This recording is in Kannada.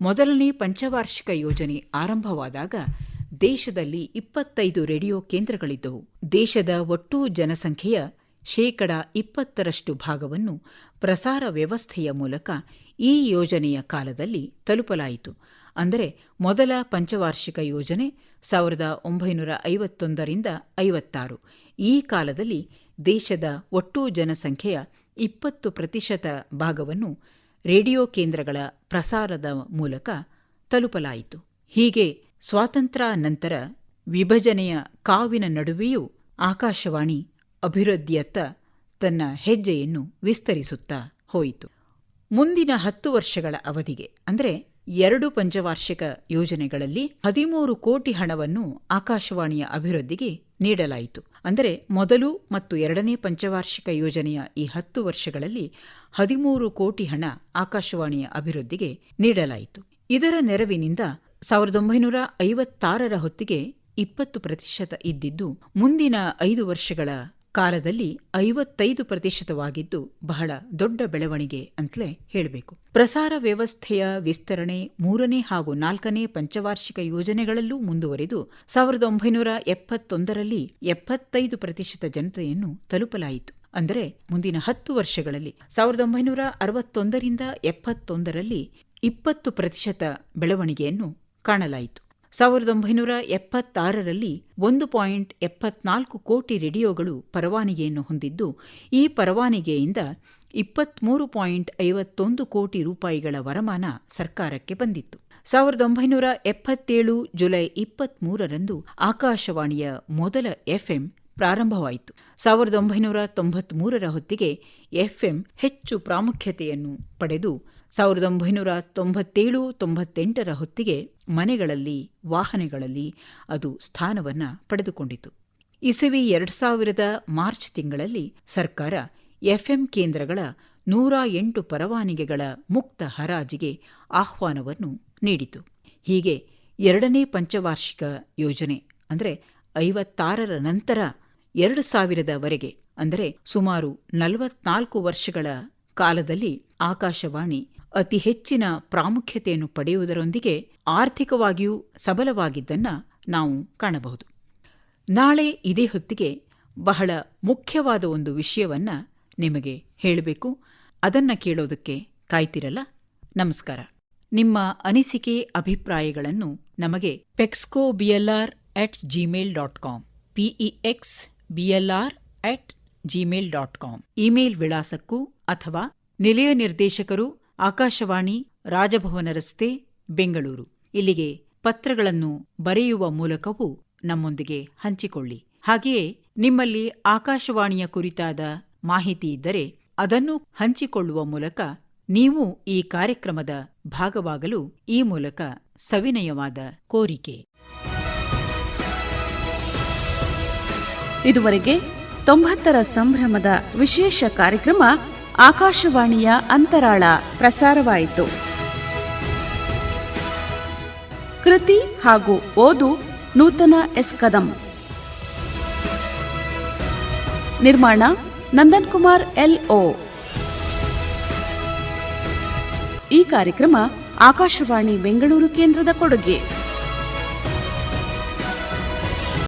ಮೊದಲನೇ ಪಂಚವಾರ್ಷಿಕ ಯೋಜನೆ ಆರಂಭವಾದಾಗ ದೇಶದಲ್ಲಿ ಇಪ್ಪತ್ತೈದು ರೇಡಿಯೋ ಕೇಂದ್ರಗಳಿದ್ದವು. ದೇಶದ ಒಟ್ಟು ಜನಸಂಖ್ಯೆಯ ಶೇಕಡ ಇಪ್ಪತ್ತರಷ್ಟು ಭಾಗವನ್ನು ಪ್ರಸಾರ ವ್ಯವಸ್ಥೆಯ ಮೂಲಕ ಈ ಯೋಜನೆಯ ಕಾಲದಲ್ಲಿ ತಲುಪಲಾಯಿತು. ಅಂದರೆ ಮೊದಲ ಪಂಚವಾರ್ಷಿಕ ಯೋಜನೆ ಸಾವಿರದ ಒಂಬೈನೂರ ಐವತ್ತೊಂದರಿಂದ ಐವತ್ತಾರು. ಈ ಕಾಲದಲ್ಲಿ ದೇಶದ ಒಟ್ಟು ಜನಸಂಖ್ಯೆಯ ಇಪ್ಪತ್ತು ಪ್ರತಿಶತ ಭಾಗವನ್ನು ರೇಡಿಯೋ ಕೇಂದ್ರಗಳ ಪ್ರಸಾರದ ಮೂಲಕ ತಲುಪಲಾಯಿತು. ಹೀಗೆ ಸ್ವಾತಂತ್ರ್ಯ ನಂತರ ವಿಭಜನೆಯ ಕಾವಿನ ನಡುವೆಯೂ ಆಕಾಶವಾಣಿ ಅಭಿವೃದ್ಧಿಯತ್ತ ತನ್ನ ಹೆಜ್ಜೆಯನ್ನು ವಿಸ್ತರಿಸುತ್ತಾ ಹೋಯಿತು. ಮುಂದಿನ ಹತ್ತು ವರ್ಷಗಳ ಅವಧಿಗೆ, ಅಂದರೆ ಎರಡು ಪಂಚವಾರ್ಷಿಕ ಯೋಜನೆಗಳಲ್ಲಿ ಹದಿಮೂರು ಕೋಟಿ ಹಣವನ್ನು ಆಕಾಶವಾಣಿಯ ಅಭಿವೃದ್ಧಿಗೆ ನೀಡಲಾಯಿತು. ಅಂದರೆ ಮೊದಲು ಮತ್ತು ಎರಡನೇ ಪಂಚವಾರ್ಷಿಕ ಯೋಜನೆಯ ಈ ಹತ್ತು ವರ್ಷಗಳಲ್ಲಿ ಹದಿಮೂರು ಕೋಟಿ ಹಣ ಆಕಾಶವಾಣಿಯ ಅಭಿವೃದ್ಧಿಗೆ ನೀಡಲಾಯಿತು. ಇದರ ನೆರವಿನಿಂದ ಸಾವಿರದ ಒಂಬೈನೂರ ಐವತ್ತಾರರ ಹೊತ್ತಿಗೆ ಇಪ್ಪತ್ತು ಪ್ರತಿಶತ ಇದ್ದಿದ್ದು ಮುಂದಿನ ಐದು ವರ್ಷಗಳ ಕಾಲದಲ್ಲಿ ಐವತ್ತೈದು ಪ್ರತಿಶತವಾಗಿದ್ದು ಬಹಳ ದೊಡ್ಡ ಬೆಳವಣಿಗೆ ಅಂತಲೇ ಹೇಳಬೇಕು. ಪ್ರಸಾರ ವ್ಯವಸ್ಥೆಯ ವಿಸ್ತರಣೆ ಮೂರನೇ ಹಾಗೂ ನಾಲ್ಕನೇ ಪಂಚವಾರ್ಷಿಕ ಯೋಜನೆಗಳಲ್ಲೂ ಮುಂದುವರೆದು ಸಾವಿರದ ಒಂಬೈನೂರ ಎಪ್ಪತ್ತೊಂದರಲ್ಲಿ ಎಪ್ಪತ್ತೈದು ಪ್ರತಿಶತ ಜನತೆಯನ್ನು ತಲುಪಲಾಯಿತು. ಅಂದರೆ ಮುಂದಿನ ಹತ್ತು ವರ್ಷಗಳಲ್ಲಿ ಸಾವಿರದ ಒಂಬೈನೂರ ಅರವತ್ತೊಂದರಿಂದ ಎಪ್ಪತ್ತೊಂದರಲ್ಲಿ ಇಪ್ಪತ್ತು ಪ್ರತಿಶತ ಬೆಳವಣಿಗೆಯನ್ನು ಕಾಣಲಾಯಿತು. ಸಾವಿರದ ಒಂಬೈನೂರ ಎಪ್ಪತ್ತಾರರಲ್ಲಿ ಒಂದು ಪಾಯಿಂಟ್ ಎಪ್ಪತ್ನಾಲ್ಕು ಕೋಟಿ ರೇಡಿಯೋಗಳು ಪರವಾನಗಿಯನ್ನು ಹೊಂದಿದ್ದು, ಈ ಪರವಾನಗಿಯಿಂದ ಇಪ್ಪತ್ಮೂರು ಪಾಯಿಂಟ್ ಐವತ್ತೊಂದು ಕೋಟಿ ರೂಪಾಯಿಗಳ ವರಮಾನ ಸರ್ಕಾರಕ್ಕೆ ಬಂದಿತ್ತು. ಸಾವಿರದ ಒಂಬೈನೂರ ಎಪ್ಪತ್ತೇಳು ಜುಲೈ ಇಪ್ಪತ್ಮೂರರಂದು ಆಕಾಶವಾಣಿಯ ಮೊದಲ ಎಫ್ಎಂ ಪ್ರಾರಂಭವಾಯಿತು. ಸಾವಿರದ ಒಂಬೈನೂರ ತೊಂಬತ್ಮೂರರ ಹೊತ್ತಿಗೆ ಎಫ್ಎಂ ಹೆಚ್ಚು ಪ್ರಾಮುಖ್ಯತೆಯನ್ನು ಪಡೆದು, ಸಾವಿರದ ಒಂಬೈನೂರ ತೊಂಬತ್ತೇಳು ತೊಂಬತ್ತೆಂಟರ ಹೊತ್ತಿಗೆ ಮನೆಗಳಲ್ಲಿ, ವಾಹನಗಳಲ್ಲಿ ಅದು ಸ್ಥಾನವನ್ನ ಪಡೆದುಕೊಂಡಿತು. ಇಸವಿ ಎರಡು ಸಾವಿರದ ಮಾರ್ಚ್ ತಿಂಗಳಲ್ಲಿ ಸರ್ಕಾರ ಎಫ್ಎಂ ಕೇಂದ್ರಗಳ ನೂರ ಎಂಟು ಪರವಾನಿಗೆಗಳ ಮುಕ್ತ ಹರಾಜಿಗೆ ಆಹ್ವಾನವನ್ನು ನೀಡಿತು. ಹೀಗೆ ಎರಡನೇ ಪಂಚವಾರ್ಷಿಕ ಯೋಜನೆ ಅಂದರೆ ಐವತ್ತಾರರ ನಂತರ ಎರಡು ಸಾವಿರದವರೆಗೆ, ಅಂದರೆ ಸುಮಾರು ನಲವತ್ನಾಲ್ಕು ವರ್ಷಗಳ ಕಾಲದಲ್ಲಿ ಆಕಾಶವಾಣಿ ಅತಿ ಹೆಚ್ಚಿನ ಪ್ರಾಮುಖ್ಯತೆಯನ್ನು ಪಡೆಯುವುದರೊಂದಿಗೆ ಆರ್ಥಿಕವಾಗಿಯೂ ಸಬಲವಾಗಿದ್ದನ್ನು ನಾವು ಕಾಣಬಹುದು. ನಾಳೆ ಇದೇ ಹೊತ್ತಿಗೆ ಬಹಳ ಮುಖ್ಯವಾದ ಒಂದು ವಿಷಯವನ್ನ ನಿಮಗೆ ಹೇಳಬೇಕು. ಅದನ್ನ ಕೇಳೋದಕ್ಕೆ ಕಾಯ್ತಿರಲ್ಲ? ನಮಸ್ಕಾರ. ನಿಮ್ಮ ಅನಿಸಿಕೆ, ಅಭಿಪ್ರಾಯಗಳನ್ನು ನಮಗೆ ಪೆಕ್ಸ್ಕೋ BLR at gmail dot com PEX BLR at gmail dot com email ವಿಳಾಸಕ್ಕೂ ಅಥವಾ ನಿಲಯ ನಿರ್ದೇಶಕರು ಆಕಾಶವಾಣಿ, ರಾಜಭವನ ರಸ್ತೆ, ಬೆಂಗಳೂರು. ಇಲ್ಲಿಗೆ ಪತ್ರಗಳನ್ನು ಬರೆಯುವ ಮೂಲಕವೂ ನಮ್ಮೊಂದಿಗೆ ಹಂಚಿಕೊಳ್ಳಿ. ಹಾಗೆಯೇ ನಿಮ್ಮಲ್ಲಿ ಆಕಾಶವಾಣಿಯ ಕುರಿತಾದ ಮಾಹಿತಿ ಇದ್ದರೆ ಅದನ್ನು ಹಂಚಿಕೊಳ್ಳುವ ಮೂಲಕ ನೀವು ಈ ಕಾರ್ಯಕ್ರಮದ ಭಾಗವಾಗಲು ಈ ಮೂಲಕ ಸವಿನಯವಾದ ಕೋರಿಕೆ. ಇದುವರೆಗೆ ತೊಂಬತ್ತರ ಸಂಭ್ರಮದ ವಿಶೇಷ ಕಾರ್ಯಕ್ರಮ ಆಕಾಶವಾಣಿಯ ಅಂತರಾಳ ಪ್ರಸಾರವಾಯಿತು. ಕೃತಿ ಹಾಗೂ ಓದು ನೂತನ ಎಸ್ ಕದಂ. ನಿರ್ಮಾಣ ನಂದನ್ ಕುಮಾರ್ ಎಲ್ ಓ ಈ ಕಾರ್ಯಕ್ರಮ ಆಕಾಶವಾಣಿ ಬೆಂಗಳೂರು ಕೇಂದ್ರದ ಕೊಡುಗೆ.